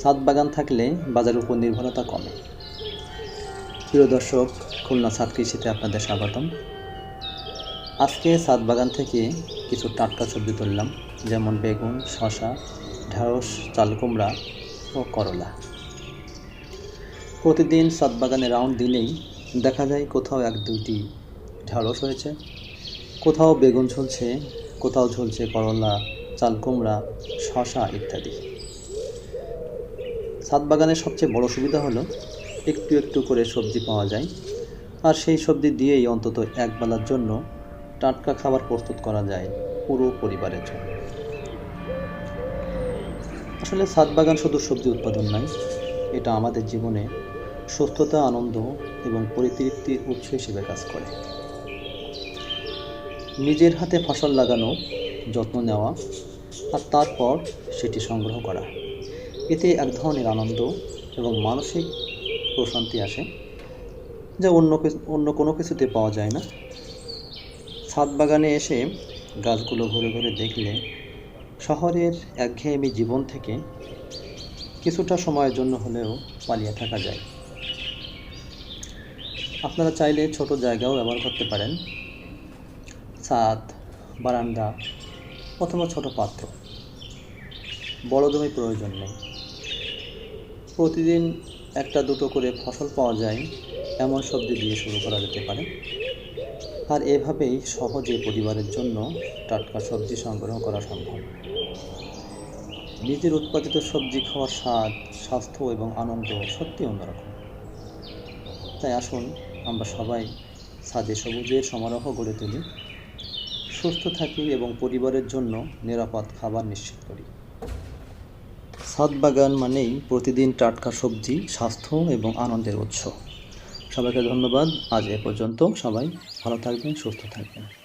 ছাদ বাগান থাকলে বাজারের উপর নির্ভরতা কমে। প্রিয় দর্শক, খুলনা ছাদ কৃষিতে আপনাদের স্বাগতম। আজকে ছাদ বাগান থেকে কিছু টাটকা সবজি তুললাম, যেমন বেগুন শশা ঢেঁড়স চাল কুমড়া ও করলা। প্রতিদিন ছাদ বাগানে রাউন্ড দিলেই দেখা যায় কোথাও এক, দুইটি ঢেঁড়স হয়েছে। কোথাও বেগুন ঝুলছে, কোথাও ঝুলছে করলা চাল কুমড়া শশা ইত্যাদি। ছাদ বাগানের সবচেয়ে বড় সুবিধা হলো একটু একটু করে সবজি পাওয়া যায়। আর সেই সবজি দিয়েই অন্তত এক বেলার জন্য টাটকা খাবার প্রস্তুত করা যায় পুরো পরিবারের জন্য। আসলে ছাদ বাগান শুধু সবজি উৎপাদন নয়, এটা আমাদের জীবনে সুস্থতা, আনন্দ এবং পরিতৃপ্তির উৎস হিসেবে কাজ করে। নিজের হাতে ফসল লাগানো, যত্ন নেওয়া আর তারপর সেটি সংগ্রহ করা। এতে এক ধরনের আনন্দ এবং মানসিক প্রশান্তি আসে, যা অন্য অন্য কোনো কিছুতে পাওয়া যায় না। ছাদ বাগানে এসে গাছগুলো ঘুরে ঘুরে দেখলে শহরের একঘেয়েমি জীবন থেকে কিছুটা সময়ের জন্য হলেও পালিয়ে থাকা যায়। আপনারা চাইলে ছোট জায়গাও ব্যবহার করতে পারেন। ছাদ, বারান্দা অথবা ছোট পাত্র। বড় জমি প্রয়োজন নেই। প্রতিদিন একটা দুটো করে ফসল পাওয়া যায়, এমন সবজি দিয়ে শুরু করা যেতে পারে। আর এভাবেই সহজে পরিবারের জন্য টাটকা সবজি সংগ্রহ করা সম্ভব। নিজের উৎপাদিত সবজি খাওয়ার স্বাদ, স্বাস্থ্য এবং আনন্দ সত্যি অন্যরকম। তাই আসুন, আমরা সবাই ছাদে সবুজের সমারোহ গড়ে তুলি, সুস্থ থাকি এবং পরিবারের জন্য নিরাপদ খাবার নিশ্চিত করি। ছাদ বাগান মানেই প্রতিদিন টাটকা সবজি, স্বাস্থ্য এবং আনন্দের উৎস। সবাইকে ধন্যবাদ। আজ এ পর্যন্ত সবাই ভালো থাকবেন, সুস্থ থাকবেন।